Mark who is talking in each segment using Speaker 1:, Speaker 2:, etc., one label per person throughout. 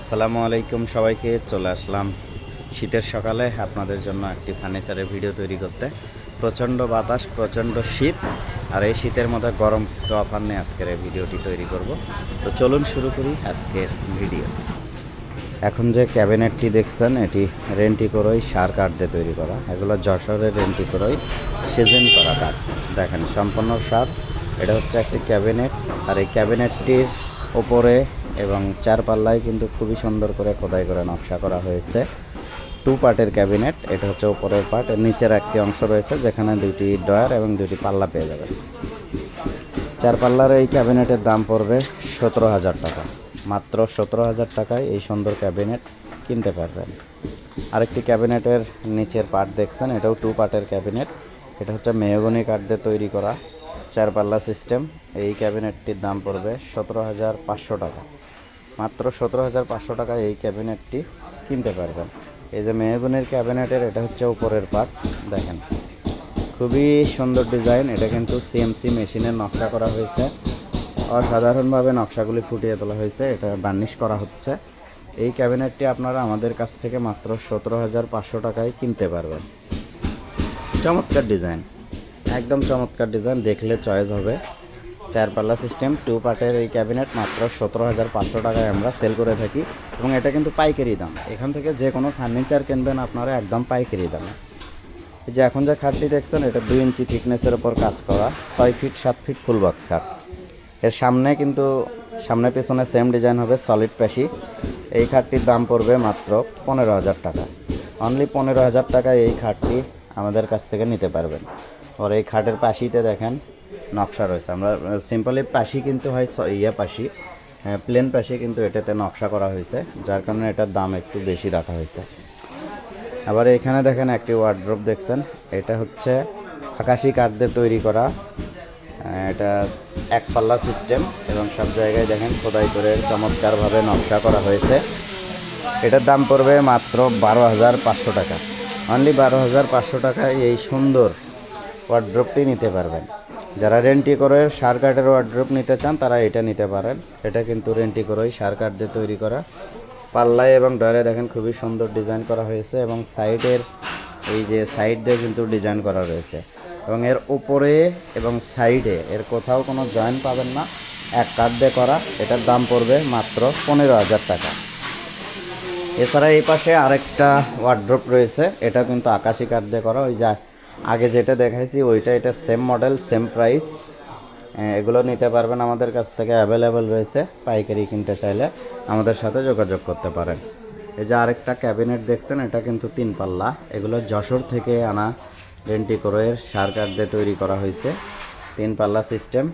Speaker 1: আসসালামু আলাইকুম সবাইকে, চলে আসলাম শীতের সকালে আপনাদের জন্য একটি ফার্নিচারের ভিডিও তৈরি করতে। প্রচণ্ড বাতাস, প্রচণ্ড শীত, আর এই শীতের মধ্যে গরম কিছু অফার নিয়ে আজকের এই ভিডিওটি তৈরি করব। তো চলুন শুরু করি আজকের ভিডিও। এখন যে ক্যাবিনেটটি দেখছেন, এটি রেন্টি করোই সার কাঠ দিয়ে তৈরি করা। এগুলো যশোরের রেন্টি করোই সিজন করা কাঠ। দেখেন, সম্পূর্ণ সার। এটা হচ্ছে একটি ক্যাবিনেট, আর এই ক্যাবিনেটটির ওপরে এবং চার পাল্লায় কিন্তু খুবই সুন্দর করে খোদাই করে নকশা করা হয়েছে। টু পার্টের ক্যাবিনেট এটা হচ্ছে উপরের পার্ট নিচের একটি অংশ রয়েছে, যেখানে দুটি ডয়ার এবং দুটি পাল্লা পেয়ে যাবেন চার পাল্লার এই ক্যাবিনেটের দাম পড়বে সতেরো হাজার টাকা। মাত্র সতেরো হাজার টাকায় এই সুন্দর ক্যাবিনেট কিনতে পারবেন। আরেকটি ক্যাবিনেটের নিচের পার্ট দেখছেন, এটাও টু পার্টের ক্যাবিনেট এটা হচ্ছে মেহগনি কাঠ দিয়ে তৈরি করা। চার পাল্লা সিস্টেম, এই ক্যাবিনেটটির দাম পড়বে সতেরো হাজার পাঁচশো টাকা। মাত্র সতেরো হাজার পাঁচশো টাকায় এই ক্যাবিনেটটি কিনতে পারবেন। এই যে মেহগুনের ক্যাবিনেটের, এটা হচ্ছে উপরের পার্ট, দেখেন। খুবই সুন্দর ডিজাইন, এটা কিন্তু সিএমসি মেশিনের নকশা করা হয়েছে। অসাধারণভাবে নকশাগুলি ফুটিয়ে তোলা হয়েছে, এটা বার্নিশ করা হচ্ছে। এই ক্যাবিনেটটি আপনারা আমাদের কাছ থেকে মাত্র সতেরো হাজার পাঁচশো টাকায় কিনতে পারবেন। চমৎকার ডিজাইন। একদম চমৎকার ডিজাইন দেখলে চয়েস হবে। চার পাল্লা সিস্টেম টু পার্টের এই ক্যাবিনেট মাত্র সতেরো হাজার পাঁচশো টাকায় আমরা সেল করে থাকি এবং এটা কিন্তু পাইকারি দাম। এখান থেকে যে কোনো ফার্নিচার কিনবেন আপনারা একদম পাইকারি দামে। এই যে এখন যে খাটটি দেখছেন, এটা দুই ইঞ্চি থিকনেসের ওপর কাজ করা, ছয় ফিট সাত ফিট ফুল বক্স খাট। এর সামনে কিন্তু, সামনে পেছনে সেম ডিজাইন হবে সলিড প্যাশি এই খাটটির দাম পড়বে মাত্র পনেরো হাজার টাকা। অনলি পনেরো হাজার টাকায় এই খাটটি আমাদের কাছ থেকে নিতে পারবেন। আর এই খাটের পাশিতে দেখেন নকশা রয়েছে। আমরা সিম্পলি পাশি কিন্তু হয় ইয়ে পাশি প্লেন পাশি কিন্তু এটাতে নকশা করা হয়েছে, যার কারণে এটার দাম একটু বেশি রাখা হয়েছে। আবার এখানে দেখেন একটি ওয়ার্ড্রপ দেখছেন, এটা হচ্ছে আকাশি কাঠ দিয়ে তৈরি করা এটা এক পাল্লা সিস্টেম এবং সব জায়গায় দেখেন খোদাই করে চমৎকারভাবে নকশা করা হয়েছে। এটার দাম পড়বে মাত্র বারো হাজার পাঁচশো টাকা। অনলি বারো হাজার পাঁচশো টাকায় এই সুন্দর ওয়ার্ড্রপটি নিতে পারবেন। যারা রেন্টি করে সার কাঠের ওয়ার্ড্রপ নিতে চান, তারা এটা নিতে পারেন। এটা কিন্তু রেন্টি করেই সার কাঠ দিয়ে তৈরি করা। পাল্লায় এবং ডয়ারে দেখেন খুবই সুন্দর ডিজাইন করা হয়েছে এবং সাইডের এই যে সাইড দিয়ে কিন্তু ডিজাইন করা রয়েছে। এবং এর উপরে এবং সাইডে এর কোথাও কোনো জয়েন্ট পাবেন না। এক কাঠ দিয়ে করা। এটার দাম পড়বে মাত্র পনেরো হাজার টাকা। এছাড়া এই পাশে আরেকটা ওয়ার্ড্রপ রয়েছে। এটা কিন্তু আকাশি কাঠ দিয়ে করা। ওই যা আগে যেটা দেখাইছি, ওইটা এটা সেম মডেল সেম প্রাইস এগুলো নিতে পারবেন আমাদের কাছ থেকে অ্যাভেলেবেল রয়েছে, পাইকারি কিনতে চাইলে। আমাদের সাথে যোগাযোগ করতে পারেন। এই যে আরেকটা ক্যাবিনেট দেখছেন, এটা কিন্তু তিন পাল্লা। এগুলো যশোর থেকে আনা রেন্টিকোরের সার কাঠ দিয়ে তৈরি করা হয়েছে। তিন পাল্লা সিস্টেম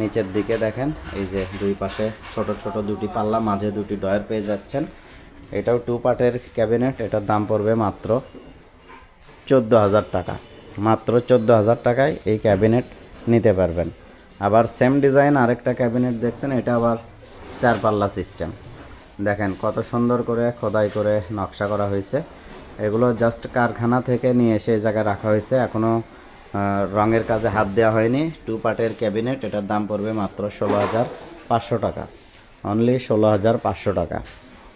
Speaker 1: নিচের দিকে দেখেন, এই যে দুই পাশে ছোট ছোট দুটি পাল্লা, মাঝে দুটি ডয়ার পেয়ে যাচ্ছেন। এটাও টু পার্টের ক্যাবিনেট এটার দাম পড়বে মাত্র চোদ্দ হাজার টাকা। মাত্র চোদ্দ হাজার টাকায় এই ক্যাবিনেট নিতে পারবেন। আবার সেম ডিজাইন আরেকটা ক্যাবিনেট দেখছেন, এটা আবার চার পাল্লা সিস্টেম দেখেন কত সুন্দর করে খোদাই করে নকশা করা হয়েছে। এগুলো জাস্ট কারখানা থেকে নিয়ে এসে এই জায়গায় রাখা হয়েছে। এখনও রঙের কাজে হাত দেওয়া হয়নি। টু পার্টের ক্যাবিনেট, এটার দাম পড়বে মাত্র ষোলো হাজার পাঁচশো টাকা। অনলি ষোলো হাজার পাঁচশো টাকা।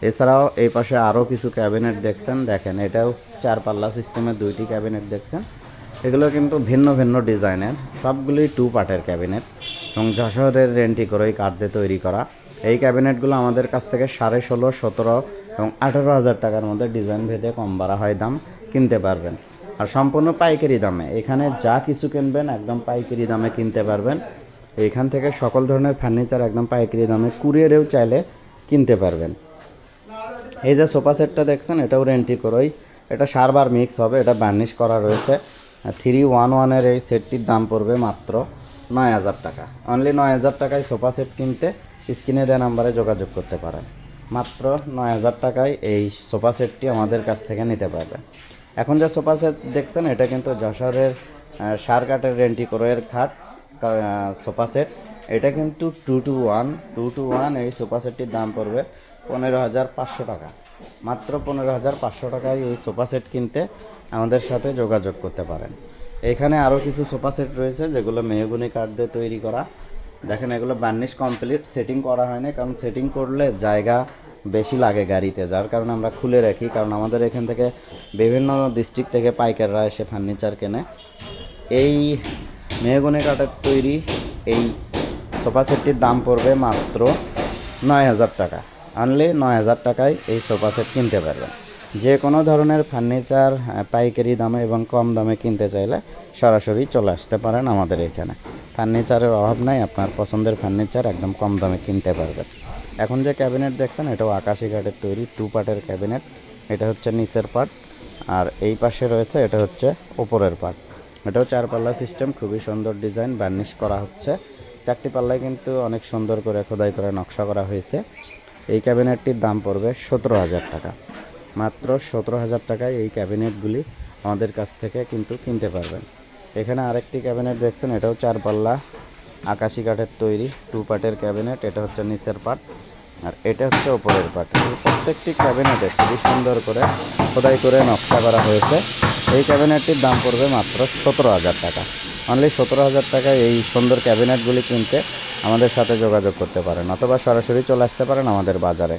Speaker 1: এছাড়াও এই পাশে আরও কিছু ক্যাবিনেট দেখছেন। দেখেন এটাও চার পাল্লা সিস্টেমের দুইটি ক্যাবিনেট দেখছেন। এগুলো কিন্তু ভিন্ন ভিন্ন ডিজাইনের, সবগুলোই টু পার্টের ক্যাবিনেট এবং যশোরের রেন্টি করেই কাঠ দিয়ে তৈরি করা। এই ক্যাবিনেটগুলো আমাদের কাছ থেকে সাড়ে ষোলো, সতেরো এবং আঠেরো হাজার টাকার মধ্যে ডিজাইন ভেদে কম বাড়া হয় দাম কিনতে পারবেন। আর সম্পূর্ণ পাইকারি দামে, এখানে যা কিছু কিনবেন একদম পাইকারি দামে কিনতে পারবেন। এইখান থেকে সকল ধরনের ফার্নিচার একদম পাইকারি দামে, কুরিয়ারেও চাইলে কিনতে পারবেন। এই যে সোফা সেটটা দেখছেন, এটাও রেন্টি করোই, এটা সারবার মিক্স হবে, এটা বার্নিশ করা রয়েছে। থ্রি ওয়ান ওয়ানের এই সেটটির দাম পড়বে মাত্র নয় হাজার টাকা। অনলি নয় হাজার টাকায় সোফা সেট কিনতে স্ক্রিনে দেওয়া নাম্বারে যোগাযোগ করতে পারেন। মাত্র নয় হাজার টাকায় এই সোফা সেটটি আমাদের কাছ থেকে নিতে পারবেন এখন যে সোফা সেট দেখছেন, এটা কিন্তু যশোরের সার কাঠের রেন্টি করোয়ের খাট সোফা সেট এটা কিন্তু two two one two two one এই সোফা সেটটির দাম পড়বে পনেরো হাজার পাঁচশো টাকা। মাত্র পনেরো হাজার পাঁচশো টাকায় এই সোফা সেট কিনতে আমাদের সাথে যোগাযোগ করতে পারেন। এখানে আরও কিছু সোফা সেট রয়েছে, যেগুলো মেহগুনি কাঠ দিয়ে তৈরি করা। দেখেন, এগুলো বার্নিশ কমপ্লিট, সেটিং করা হয়নি কারণ সেটিং করলে জায়গা বেশি লাগে গাড়িতে, যার কারণে আমরা খুলে রাখি, কারণ আমাদের এখান থেকে বিভিন্ন ডিস্ট্রিক্ট থেকে পাইকাররা এসে ফার্নিচার কেনে। এই মেহগুনি কাঠের তৈরি এই সোফা সেটটির দাম পড়বে মাত্র নয় হাজার টাকা। আনলে নয় হাজার টাকায় এই সোফা সেট কিনতে পারবেন। যে কোনো ধরনের ফার্নিচার পাইকারি দামে এবং কম দামে কিনতে চাইলে সরাসরি চলে আসতে পারেন আমাদের এখানে। ফার্নিচারের অভাব নাই, আপনার পছন্দের ফার্নিচার একদম কম দামে কিনতে পারবেন। এখন যে ক্যাবিনেট দেখছেন, এটাও আকাশি কাঠের তৈরি, টু পার্টের ক্যাবিনেট। এটা হচ্ছে নিচের পার্ট, আর এই পাশে রয়েছে, এটা হচ্ছে ওপরের পার্ট। এটাও চার পাল্লা সিস্টেম, খুবই সুন্দর ডিজাইন, বার্নিশ করা হচ্ছে। চারটি পাল্লায় কিন্তু অনেক সুন্দর করে খোদাই করে নকশা করা হয়েছে। এই ক্যাবিনেটটির দাম পড়বে সতেরো হাজার টাকা। মাত্র সতেরো হাজার টাকায় এই ক্যাবিনেটগুলি আমাদের কাছ থেকে কিন্তু কিনতে পারবেন। এখানে আরেকটি ক্যাবিনেট দেখছেন, এটাও চার পাল্লা আকাশি কাঠের তৈরি, টু পার্টের ক্যাবিনেট, এটা হচ্ছে নিচের পার্ট আর এটা হচ্ছে ওপরের পার্ট। প্রত্যেকটি ক্যাবিনেটে খুবই সুন্দর করে খোদাই করে নকশা করা হয়েছে। এই ক্যাবিনেটটির দাম পড়বে মাত্র সতেরো হাজার টাকা। অনলি সতেরো হাজার টাকায় এই সুন্দর ক্যাবিনেটগুলি কিনতে আমাদের সাথে যোগাযোগ করতে পারেন অথবা সরাসরি চলে আসতে পারেন আমাদের বাজারে।